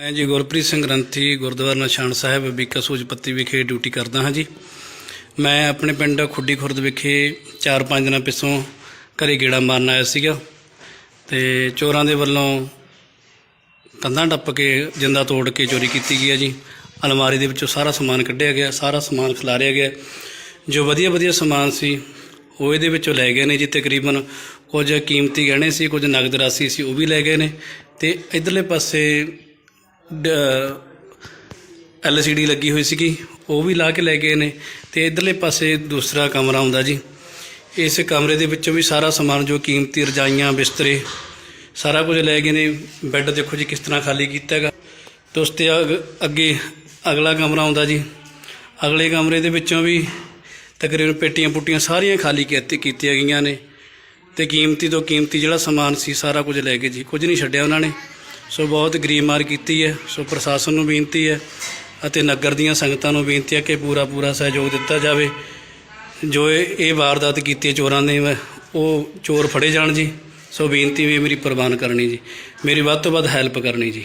ਮੈਂ ਜੀ ਗੁਰਪ੍ਰੀਤ ਸਿੰਘ ਗ੍ਰੰਥੀ ਗੁਰਦੁਆਰਾ ਨਿਸ਼ਾਨ ਸਾਹਿਬ, ਬੀਕਾ ਸੂਜਪੱਤੀ ਵਿਖੇ ਡਿਊਟੀ ਕਰਦਾ ਹਾਂ ਜੀ। ਮੈਂ ਆਪਣੇ ਪਿੰਡ ਖੁੱਡੀ ਖੁਰਦ ਵਿਖੇ 4-5 ਦਿਨਾਂ ਪਿੱਛੋਂ ਘਰੇ ਗੇੜਾ ਮਾਰਨ ਆਇਆ ਸੀਗਾ ਤੇ ਚੋਰਾਂ ਦੇ ਵੱਲੋਂ ਕੰਧਾਂ ਟੱਪ ਕੇ ਜਿੰਦਾ ਤੋੜ ਕੇ ਚੋਰੀ ਕੀਤੀ ਗਈ ਹੈ ਜੀ। ਅਲਮਾਰੀ ਦੇ ਵਿੱਚੋਂ ਸਾਰਾ ਸਮਾਨ ਕੱਢਿਆ ਗਿਆ, ਸਾਰਾ ਸਮਾਨ ਖਿਲਾਰਿਆ ਗਿਆ। ਜੋ ਵਧੀਆ ਵਧੀਆ ਸਮਾਨ ਸੀ, ਉਹ ਇਹਦੇ ਵਿੱਚੋਂ ਲੈ ਗਏ ਨੇ ਜੀ। ਤਕਰੀਬਨ ਕੁਝ ਕੀਮਤੀ ਗਹਿਣੇ ਸੀ, ਕੁਝ ਨਗਦ ਰਾਸ਼ੀ ਸੀ, ਉਹ ਵੀ ਲੈ ਗਏ ਨੇ। ਤੇ ਇਧਰਲੇ ਪਾਸੇ ਡੀ ਲੱਗੀ ਹੋਈ ਸੀਗੀ, ਉਹ ਵੀ ਲਾ ਕੇ ਲੈ ਗਏ ਨੇ। ਤੇ ਇਧਰਲੇ ਪਾਸੇ ਦੂਸਰਾ ਕਮਰਾ ਆਉਂਦਾ ਜੀ। ਇਸ ਕਮਰੇ ਦੇ ਵਿੱਚੋਂ ਵੀ ਸਾਰਾ ਸਮਾਨ ਜੋ ਕੀਮਤੀ ਰਜਾਈਆਂ, ਬਿਸਤਰੇ, ਸਾਰਾ ਕੁਝ ਲੈ ਗਏ ਨੇ। ਬੈੱਡ ਦੇਖੋ ਜੀ ਕਿਸ ਤਰ੍ਹਾਂ ਖਾਲੀ ਕੀਤਾ ਹੈਗਾ। ਤੇ ਅਗ- ਅੱਗੇ ਅਗਲਾ ਕਮਰਾ ਆਉਂਦਾ ਜੀ। ਅਗਲੇ ਕਮਰੇ ਦੇ ਵਿੱਚੋਂ ਵੀ ਤਕਰੀਬਨ ਪੇਟੀਆਂ ਪੁੱਟੀਆਂ ਸਾਰੀਆਂ ਖਾਲੀ ਕੀਤੀ, ਕੀਤੀਆਂ ਗਈਆਂ ਨੇ। ਤੇ ਕੀਮਤੀ ਤੋਂ ਕੀਮਤੀ ਜਿਹੜਾ ਸਮਾਨ ਸੀ ਸਾਰਾ ਕੁਝ ਲੈ ਗਏ ਜੀ। ਕੁਝ ਨਹੀਂ ਛੱਡਿਆ ਉਹਨਾਂ ਨੇ। ਸੋ ਬਹੁਤ ਗਰੀਬ ਮਾਰ ਕੀਤੀ ਹੈ, ਸੋ ਪ੍ਰਸ਼ਾਸਨ ਨੂੰ ਬੇਨਤੀ ਹੈ ਅਤੇ ਨਗਰ ਦੀਆਂ ਸੰਗਤਾਂ ਨੂੰ ਬੇਨਤੀ ਹੈ ਕਿ ਪੂਰਾ ਪੂਰਾ ਸਹਿਯੋਗ ਦਿੱਤਾ ਜਾਵੇ। ਜੋ ਇਹ ਇਹ ਵਾਰਦਾਤ ਕੀਤੀ ਹੈ ਚੋਰਾਂ ਨੇ ਉਹ ਚੋਰ ਫੜੇ ਜਾਣ ਜੀ। ਸੋ ਬੇਨਤੀ ਵੀ ਮੇਰੀ ਪ੍ਰਵਾਨ ਕਰਨੀ ਜੀ। ਮੇਰੀ ਵੱਧ ਤੋਂ ਵੱਧ ਹੈਲਪ ਕਰਨੀ ਜੀ।